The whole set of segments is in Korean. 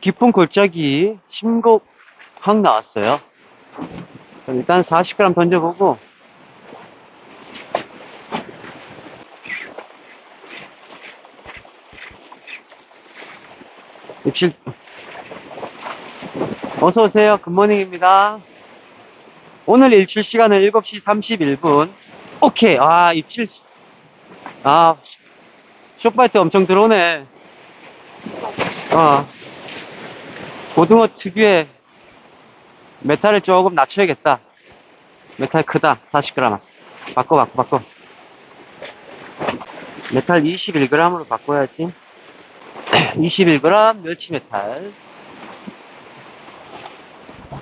깊은 골짜기 심곡 확 나왔어요. 일단 40g 던져보고 입실 어서 오세요. 굿모닝입니다. 오늘 일출 시간은 7시 31분. 오케이. 아, 입질. 아, 쇼파이트 엄청 들어오네. 어. 고등어 특유의 메탈을 조금 낮춰야겠다. 메탈 크다. 40g. 바꿔, 바꿔, 바꿔. 메탈 21g으로 바꿔야지. 21g 멸치 메탈.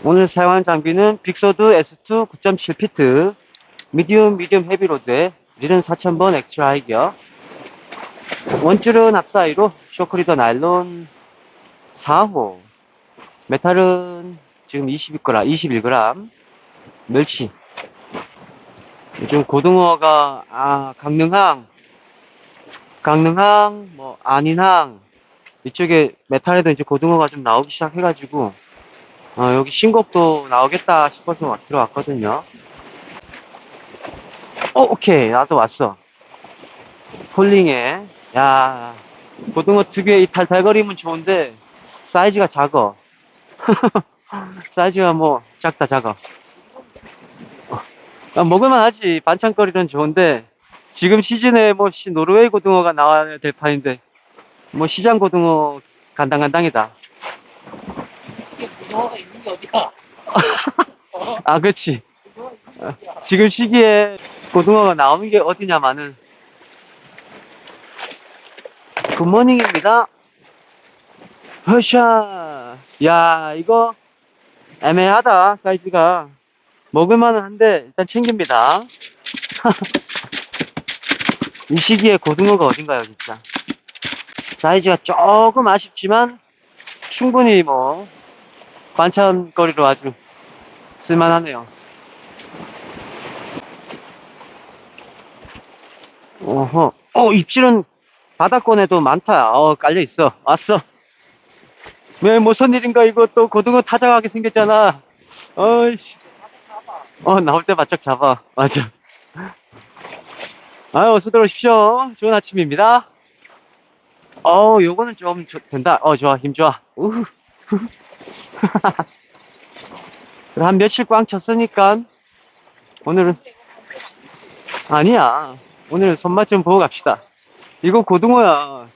오늘 사용한 장비는 빅소드 S2 9.7피트 미디움 미디움 헤비로드에 릴은 4000번 엑스트라 하이기어 원줄은 앞사이로 쇼크리더 나일론 4호 메탈은 지금 22g 21g 멸치 요즘 고등어가 아 강릉항 강릉항 뭐 안인항 이쪽에 메탈에도 이제 고등어가 좀 나오기 시작해가지고 어, 여기 신곡도 나오겠다 싶어서 막 들어왔거든요. 어, 오케이. 나도 왔어. 폴링에. 야, 고등어 특유의 이 탈탈거림은 좋은데, 사이즈가 작어. 사이즈가 뭐, 작다, 작아. 어, 먹을만 하지. 반찬거리는 좋은데, 지금 시즌에 뭐, 씨, 노르웨이 고등어가 나와야 될 판인데, 뭐, 시장 고등어 간당간당이다. 이게 문어가 있는 게 어디야? 어? 아, 그렇지. 지금 시기에 고등어가 나오는 게 어디냐마는 굿모닝입니다. 허샤. 야, 이거 애매하다, 사이즈가. 먹을만은 한데, 일단 챙깁니다. 이 시기에 고등어가 어딘가요, 진짜. 사이즈가 조금 아쉽지만, 충분히 뭐, 반찬거리로 아주 쓸만하네요. 어허. 어, 입질은 바닥권에도 많다. 어, 깔려 있어. 왔어. 왜 무슨 일인가 이거 또 고등어 타작하게 생겼잖아. 어이씨. 어, 나올 때 바짝 잡아. 맞아. 아유, 어서 들어오십시오. 좋은 아침입니다. 어, 요거는 좀 좋- 된다. 어, 좋아. 힘 좋아. 우후. 한 며칠 꽝 쳤으니까 오늘은 아니야. 오늘 손맛 좀 보고 갑시다. 이거 고등어야.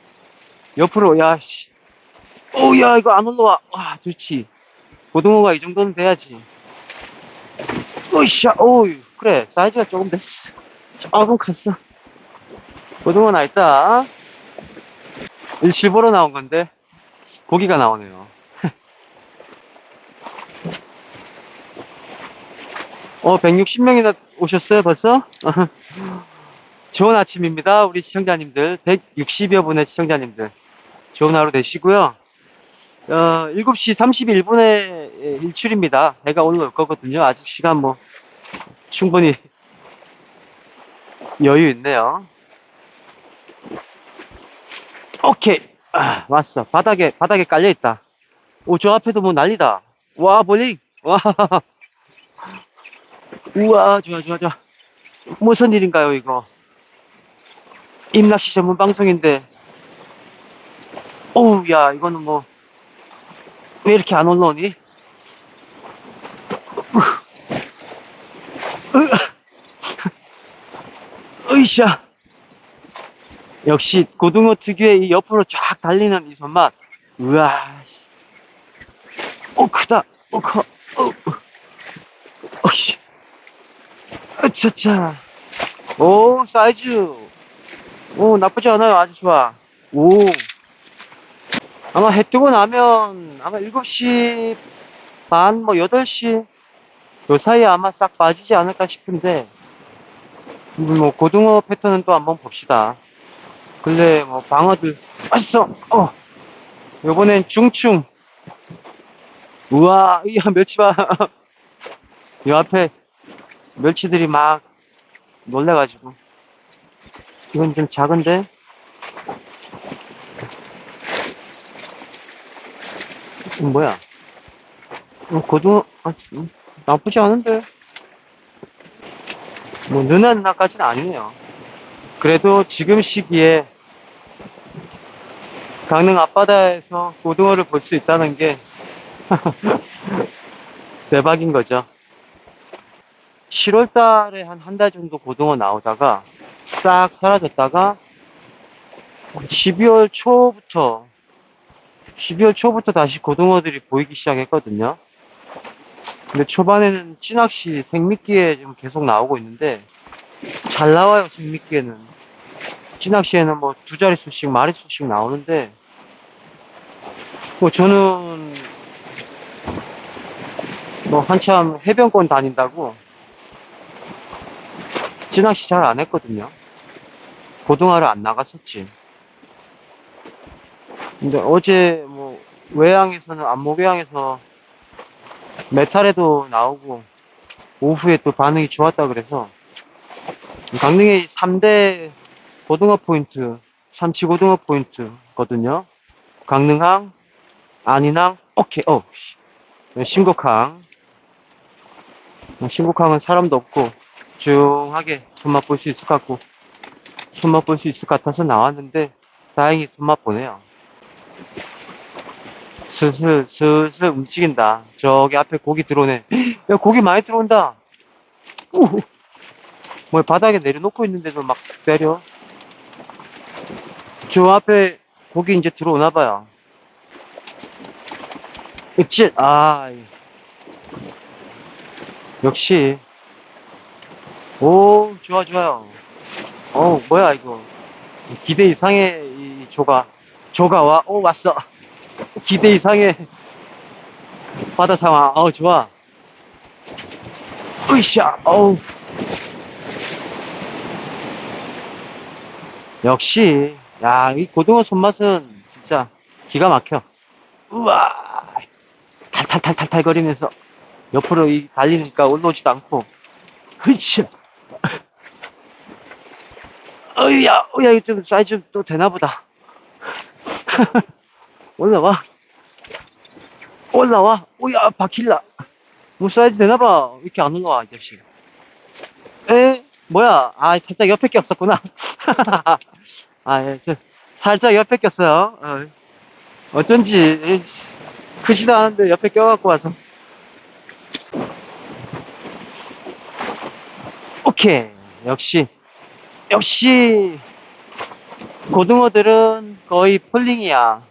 옆으로, 야, 씨. 오, 야, 이거 안 올라와. 와, 좋지. 고등어가 이 정도는 돼야지. 으쌰, 오, 그래. 사이즈가 조금 됐어. 조금 컸어. 고등어 나 있다. 보러 나온 건데, 고기가 나오네요. 어, 160명이나 오셨어요, 벌써? 좋은 아침입니다. 우리 시청자님들. 160여 분의 시청자님들. 좋은 하루 되시고요. 어, 7시 31분에 일출입니다. 해가 올라올 거거든요. 아직 시간 뭐, 충분히 여유 있네요. 오케이. 아, 왔어. 바닥에, 바닥에 깔려있다. 오, 저 앞에도 뭐 난리다. 와, 볼링. 와. 우와, 좋아, 좋아, 좋아. 무슨 일인가요, 이거? 임낚시 전문 방송인데. 어우, 야, 이거는 뭐, 왜 이렇게 안 올라오니? 으이샤. 역시 고등어 특유의 이 옆으로 쫙 달리는 이 손맛. 우와. 씨. 오, 크다. 오, 커. 오, 어이씨. 아차차. 오, 사이즈. 오, 나쁘지 않아요. 아주 좋아. 오. 아마 해 뜨고 나면 아마 7시 반, 뭐 8시 요 사이에 아마 싹 빠지지 않을까 싶은데 음, 뭐 고등어 패턴은 또 한번 봅시다. 근래 뭐 방어들 왔어. 어. 요번엔 중충. 우와, 이야 멸치 봐. 요 앞에 멸치들이 막 놀래가지고 이건 좀 작은데 이거 뭐야? 어, 고등어, 아, 음, 나쁘지 않은데. 뭐, 누나 누나까지는 아니네요. 그래도 지금 시기에 강릉 앞바다에서 고등어를 볼 수 있다는 게 대박인 거죠. 7월 달에 한 한 달 정도 고등어 나오다가 싹 사라졌다가 12월 초부터 12월 초부터 다시 고등어들이 보이기 시작했거든요. 근데 초반에는 찌낚시 생미끼에 좀 계속 나오고 있는데 잘 나와요 생미끼에는 찌낚시에는 뭐 두 자릿수씩 마릿수씩 나오는데 뭐 저는 뭐 한참 해변권 다닌다고 찌낚시 잘 안 했거든요. 고등어를 안 나갔었지. 근데 어제 뭐 외양에서는 안목외양에서 메탈에도 나오고 오후에 또 반응이 좋았다 그래서 강릉의 3대 고등어 포인트, 삼치 고등어 포인트거든요. 강릉항, 안인항, 오케이, 어, 씨. 신곡항. 신곡항은 사람도 없고 조용하게 손맛 볼 수 있을 것 같고 손맛 볼 수 있을 것 같아서 나왔는데 다행히 손맛 보네요. 슬슬 슬슬 움직인다. 저기 앞에 고기 들어오네. 야 고기 많이 들어온다. 오. 뭐 바닥에 내려놓고 있는데도 막 때려. 저 앞에 고기 이제 들어오나 봐요. 입질 아 역시 오 좋아 좋아요. 어 뭐야 이거 기대 이상의 이 조가 조가 와오 왔어. 기대 이상의 바다 상황. 어우, 좋아. 으쌰, 어우. 역시, 야, 이 고등어 손맛은 진짜 기가 막혀. 우와. 탈탈탈탈탈 거리면서 옆으로 이 달리니까 올라오지도 않고. 으쌰. 어이야, 어이야, 이거 좀 사이즈 또 되나 보다. 올라와. 올라와. 오야, 바킬라. 뭐 사이즈 되나봐. 왜 이렇게 안 올라와, 이 자식. 에? 뭐야? 아, 살짝 옆에 꼈었구나. 아, 예, 저, 살짝 옆에 꼈어요. 어, 어쩐지, 에, 크지도 않은데 옆에 껴갖고 와서. 오케이. 역시, 역시, 고등어들은 거의 폴링이야.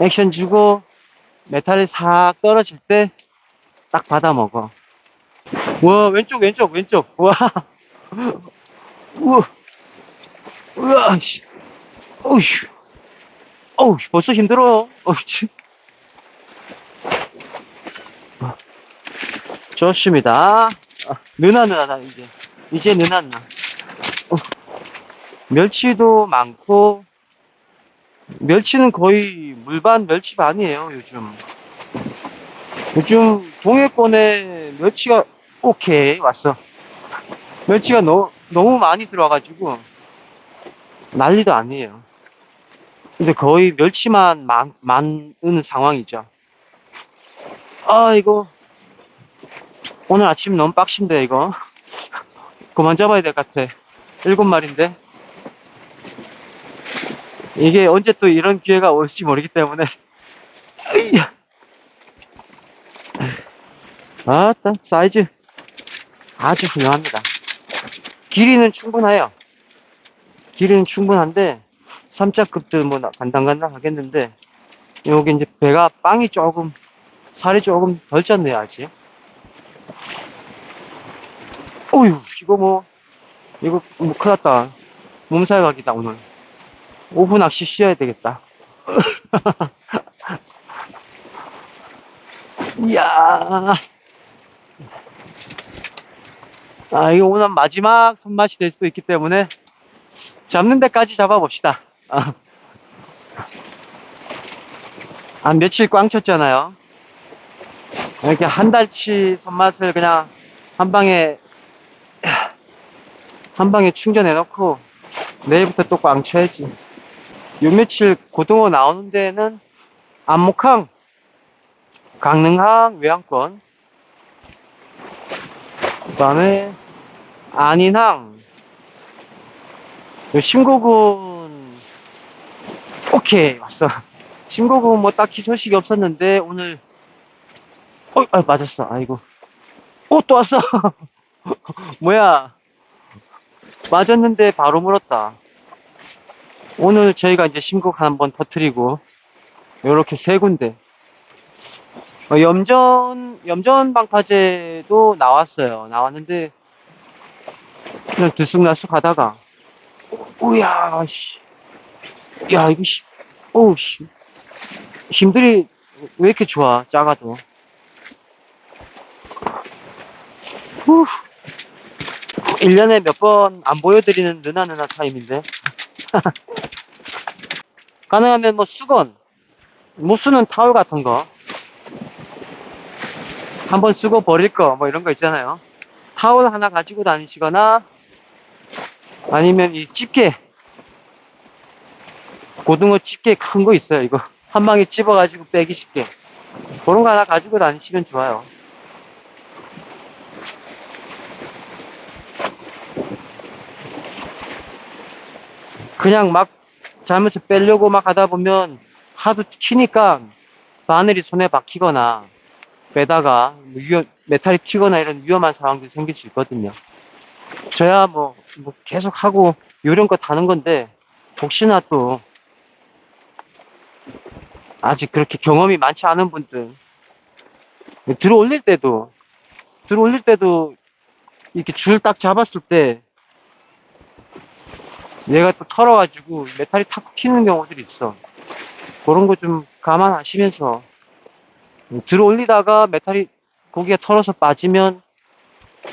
액션 주고 메탈이 싹 떨어질 때 딱 받아 먹어. 와 왼쪽 왼쪽 왼쪽. 와. 우와. 우와 씨. 어휴 어휴 벌써 힘들어. 어휴 좋습니다. 아, 느나 느나다 이제. 이제 느났나. 어. 멸치도 많고 멸치는 거의 물반 멸치 반이에요 요즘. 요즘 동해권에 멸치가 오케이 왔어. 멸치가 너, 너무 많이 들어와가지고 난리도 아니에요. 근데 거의 멸치만 많, 많은 상황이죠. 아 이거 오늘 아침 너무 빡신데 이거. 그만 잡아야 될 것 같아. 일곱 마리인데 이게 언제 또 이런 기회가 올지 모르기 때문에. 아따 사이즈 아주 훌륭합니다. 길이는 충분해요. 길이는 충분한데 삼자급들 뭐 나- 간당간당 하겠는데 여기 이제 배가 빵이 조금 살이 조금 덜 쪘네요 아직. 어휴 이거 뭐 이거 뭐 큰일 났다. 몸살 각이다 오늘 오후 낚시 쉬어야 되겠다. 이야. 아, 이거 오늘 마지막 손맛이 될 수도 있기 때문에 잡는 데까지 잡아봅시다. 아, 아, 며칠 꽝 쳤잖아요. 이렇게 한 달치 손맛을 그냥 한 방에, 한 방에 충전해 놓고 내일부터 또 꽝 쳐야지. 요 며칠 고등어 나오는 데는 안목항, 강릉항 외항권, 그 다음에 안인항, 요 심고군, 오케이, 왔어. 심고군 뭐 딱히 소식이 없었는데, 오늘, 어, 아, 맞았어. 아이고. 오, 또 왔어. 뭐야. 맞았는데 바로 물었다. 오늘 저희가 이제 심곡 한번 터트리고, 요렇게 세 군데. 어, 염전, 염전 방파제도 나왔어요. 나왔는데, 그냥 들쑥날쑥 하다가, 오야, 씨. 야, 이거, 씨. 오우, 씨. 힘들이 왜 이렇게 좋아, 작아도. 후. 1년에 몇 번 안 보여드리는 느나느나 타임인데. 가능하면 뭐 수건, 못 쓰는 타올 같은 거. 한번 쓰고 버릴 거, 뭐 이런 거 있잖아요. 타올 하나 가지고 다니시거나, 아니면 이 집게. 고등어 집게 큰 거 있어요, 이거. 한 방에 집어가지고 빼기 쉽게. 그런 거 하나 가지고 다니시면 좋아요. 그냥 막 잘못해서 빼려고 막 하다 보면 하도 튀니까 바늘이 손에 박히거나 빼다가 뭐 위험, 메탈이 튀거나 이런 위험한 상황들이 생길 수 있거든요. 저야 뭐, 뭐 계속 하고 요령껏 하는 건데 혹시나 또 아직 그렇게 경험이 많지 않은 분들 들어 올릴 때도 들어 올릴 때도 이렇게 줄 딱 잡았을 때 얘가 또 털어가지고 메탈이 탁 튀는 경우들이 있어. 그런 거 좀 감안하시면서 들어 올리다가 메탈이 고기가 털어서 빠지면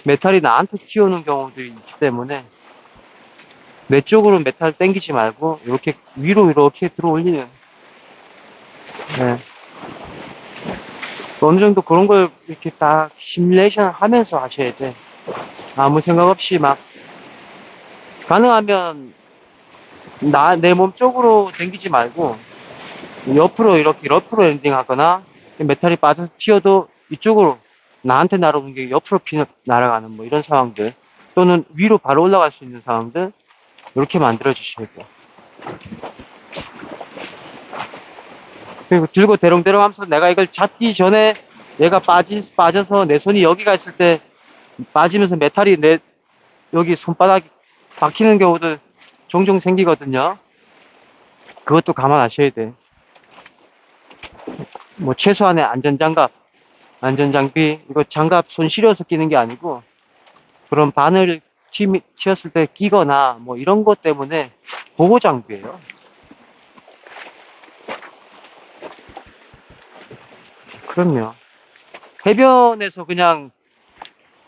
메탈이 나한테 튀어오는 경우들이 있기 때문에 내 쪽으로 메탈 당기지 말고 이렇게 위로 이렇게 들어 올리는 네. 어느 정도 그런 걸 이렇게 딱 시뮬레이션 하면서 하셔야 돼. 아무 생각 없이 막 가능하면 나 내 몸 쪽으로 당기지 말고 옆으로 이렇게 러프로 랜딩 하거나 메탈이 빠져서 튀어도 이쪽으로 나한테 날아오는 게 옆으로 피 날아가는 뭐 이런 상황들 또는 위로 바로 올라갈 수 있는 상황들 이렇게 만들어 주셔야 돼요. 그리고 들고 대롱대롱 하면서 내가 이걸 잡기 전에 얘가 빠지, 빠져서 내 손이 여기가 있을 때 빠지면서 메탈이 내 여기 손바닥이 박히는 경우도 종종 생기거든요. 그것도 감안하셔야 돼. 뭐 최소한의 안전장갑, 안전장비, 이거 장갑 손 시려서 끼는 게 아니고 그런 바늘 튀, 튀었을 때 끼거나 뭐 이런 것 때문에 보호 장비예요. 그럼요. 해변에서 그냥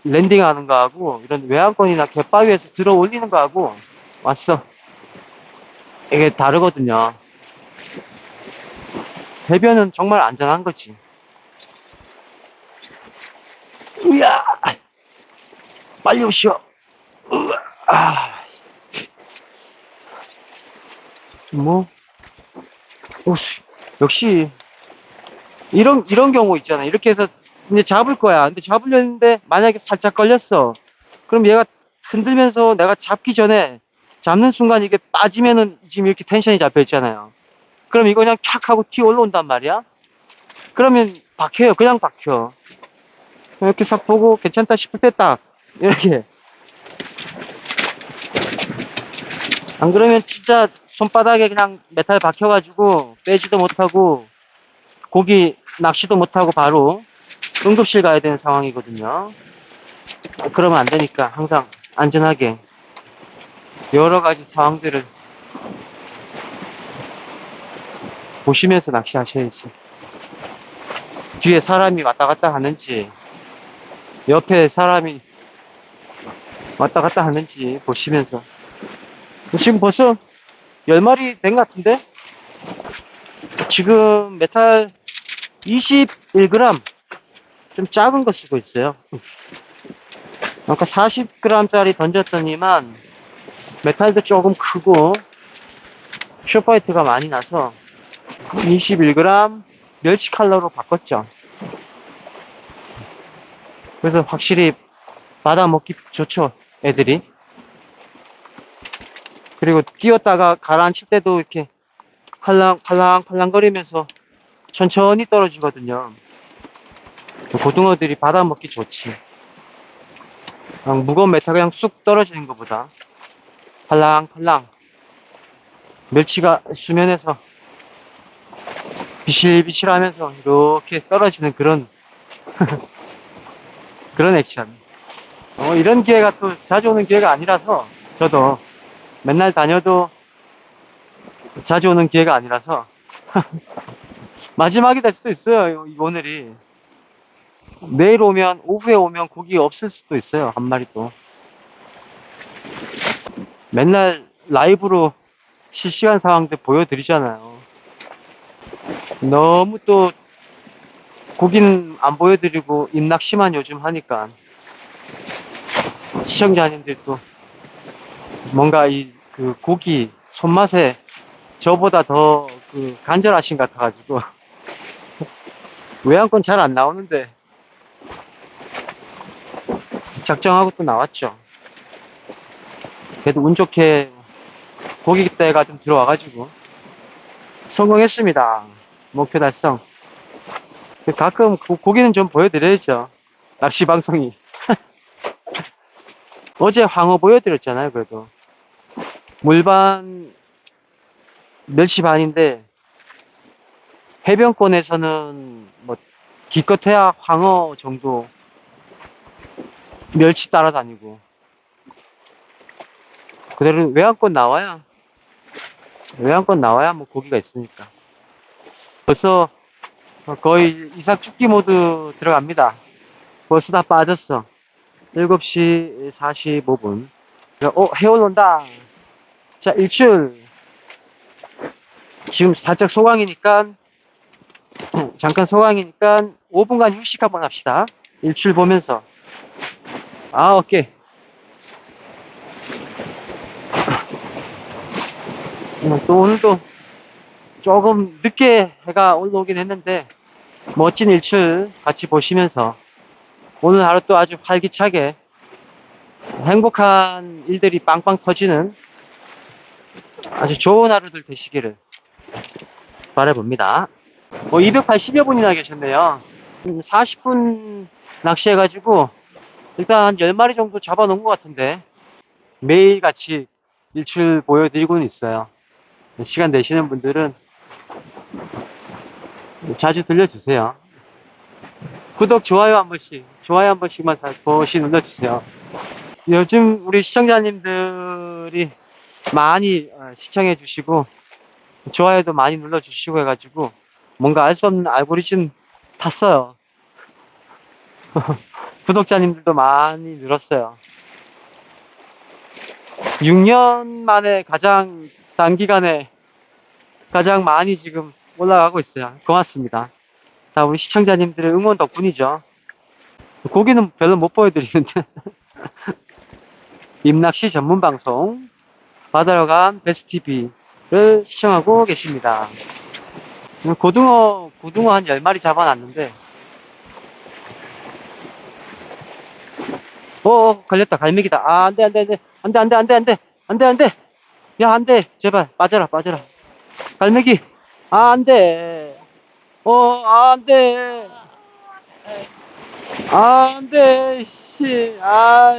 랜딩하는 거하고 이런 외항권이나 갯바위에서 들어 올리는 거하고 왔어. 이게 다르거든요. 해변은 정말 안전한 거지. 으야! 빨리 오시오. 으아! 아. 뭐, 오씨, 역시, 이런, 이런 경우 있잖아. 이렇게 해서 이제 잡을 거야. 근데 잡으려는데 만약에 살짝 걸렸어. 그럼 얘가 흔들면서 내가 잡기 전에 잡는 순간 이게 빠지면은 지금 이렇게 텐션이 잡혀 있잖아요. 그럼 이거 그냥 촥 하고 튀어 올라온단 말이야. 그러면 박혀요. 그냥 박혀. 이렇게 싹 보고 괜찮다 싶을 때 딱 이렇게. 안 그러면 진짜 손바닥에 그냥 메탈 박혀가지고 빼지도 못하고 고기 낚시도 못하고 바로 응급실 가야 되는 상황이거든요. 아, 그러면 안 되니까 항상 안전하게 여러 가지 상황들을 보시면서 낚시하셔야지. 뒤에 사람이 왔다 갔다 하는지, 옆에 사람이 왔다 갔다 하는지 보시면서. 지금 벌써 10마리 된 것 같은데? 지금 메탈 21g. 좀 작은 거 쓰고 있어요. 아까 40g짜리 던졌더니만 메탈도 조금 크고 쇼파이트가 많이 나서 21g 멸치 칼로로 바꿨죠. 그래서 확실히 받아 먹기 좋죠, 애들이. 그리고 뛰었다가 가라앉힐 때도 이렇게 팔랑, 팔랑, 팔랑거리면서 천천히 떨어지거든요. 고등어들이 받아 먹기 좋지. 무거운 메탈 그냥 쑥 떨어지는 것보다 팔랑팔랑 멸치가 수면에서 비실비실 하면서 이렇게 떨어지는 그런 그런 액션. 어, 이런 기회가 또 자주 오는 기회가 아니라서 저도 맨날 다녀도 자주 오는 기회가 아니라서 마지막이 될 수도 있어요. 이- 오늘이 내일 오면 오후에 오면 고기 없을 수도 있어요. 한 마리 또. 맨날 라이브로 실시간 상황들 보여드리잖아요. 너무 또 고기는 안 보여드리고 입낚시만 요즘 하니까 시청자님들도 뭔가 이 그 고기 손맛에 저보다 더 그 간절하신 것 같아가지고 외양권 잘 안 나오는데 작정하고 또 나왔죠. 그래도 운 좋게 고기 때가 좀 들어와가지고 성공했습니다. 목표 달성. 가끔 고, 고기는 좀 보여드려야죠. 낚시 방송이. 어제 황어 보여드렸잖아요, 그래도. 물반 멸치 반인데 해변권에서는 뭐 기껏해야 황어 정도 멸치 따라다니고 그대로 외양권 나와야 외양권 나와야 뭐 고기가 있으니까. 벌써 거의 이삭 죽기 모드 들어갑니다. 벌써 다 빠졌어. 7시 45분. 어 해올 온다. 자 일출. 지금 살짝 소강이니까 잠깐 소강이니까 5분간 휴식 한번 합시다. 일출 보면서. 아 오케이 또 오늘도 조금 늦게 해가 올라오긴 했는데 멋진 일출 같이 보시면서 오늘 하루 또 아주 활기차게 행복한 일들이 빵빵 터지는 아주 좋은 하루들 되시기를 바라봅니다. 뭐 280여 분이나 계셨네요. 40분 낚시해가지고 일단 한 10마리 정도 잡아놓은 것 같은데 매일 같이 일출 보여드리고는 있어요. 시간 되시는 분들은 자주 들려주세요. 구독, 좋아요 한 번씩, 좋아요 한 번씩만 살포시 눌러주세요. 요즘 우리 시청자님들이 많이 어, 시청해 주시고, 좋아요도 많이 눌러 주시고 해가지고, 뭔가 알 수 없는 알고리즘 탔어요. 구독자님들도 많이 늘었어요. 6년 만에 가장 단기간에 가장 많이 지금 올라가고 있어요. 고맙습니다. 다 우리 시청자님들의 응원 덕분이죠. 고기는 별로 못 보여드리는데. 임낚시 전문 방송 바다로 간 베스TV를 시청하고 계십니다. 고등어, 고등어 한 10마리 잡아놨는데, 어, 어, 걸렸다. 갈매기다. 아, 안 돼, 안 돼, 안 돼. 안 돼, 안 돼, 안 돼, 안 돼. 안 돼, 안 돼. 야, 안 돼. 제발, 빠져라, 빠져라. 갈매기. 아, 안 돼. 어, 아, 안 돼. 아, 안 돼. 씨. 아.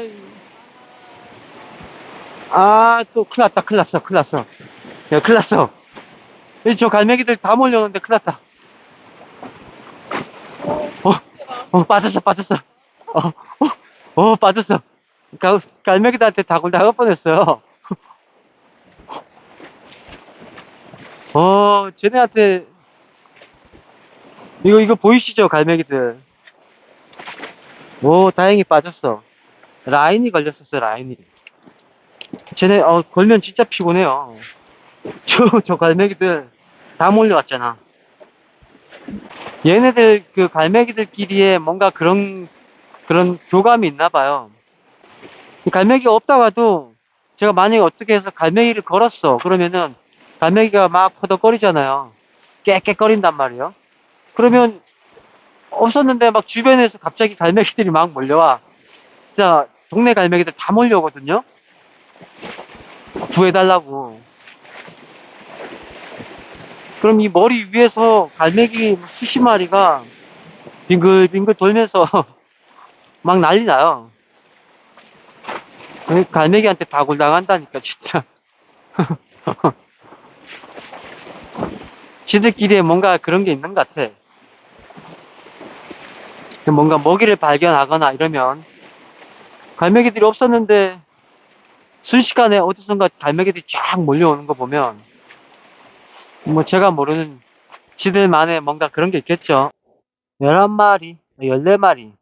아, 또 큰일 났다. 큰일 났어. 큰일 났어. 야, 큰일 났어. 이저 갈매기들 다 몰려오는데 큰일 났다. 어, 어, 빠졌어, 빠졌어. 어, 어, 어, 빠졌어. 가, 갈매기들한테 다굴 나갈 뻔했어요. 어, 쟤네한테, 이거, 이거 보이시죠, 갈매기들? 오, 다행히 빠졌어. 라인이 걸렸었어, 라인이. 쟤네, 어, 걸면 진짜 피곤해요. 저, 저 갈매기들 다 몰려왔잖아. 얘네들, 그 갈매기들끼리에 뭔가 그런, 그런 교감이 있나 봐요. 갈매기가 없다가도 제가 만약에 어떻게 해서 갈매기를 걸었어. 그러면은 갈매기가 막 퍼덕거리잖아요. 깨깨거린단 말이에요. 그러면 없었는데 막 주변에서 갑자기 갈매기들이 막 몰려와. 진짜 동네 갈매기들 다 몰려오거든요. 구해달라고. 그럼 이 머리 위에서 갈매기 수십 마리가 빙글빙글 돌면서 막 난리 나요. 그 갈매기한테 다굴 당한다니까, 진짜. 지들끼리에 뭔가 그런 게 있는 것 같아. 뭔가 먹이를 발견하거나 이러면 갈매기들이 없었는데 순식간에 어디선가 갈매기들이 쫙 몰려오는 거 보면 뭐 제가 모르는 지들만의 뭔가 그런 게 있겠죠. 11마리, 14마리,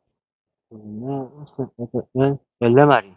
14마리.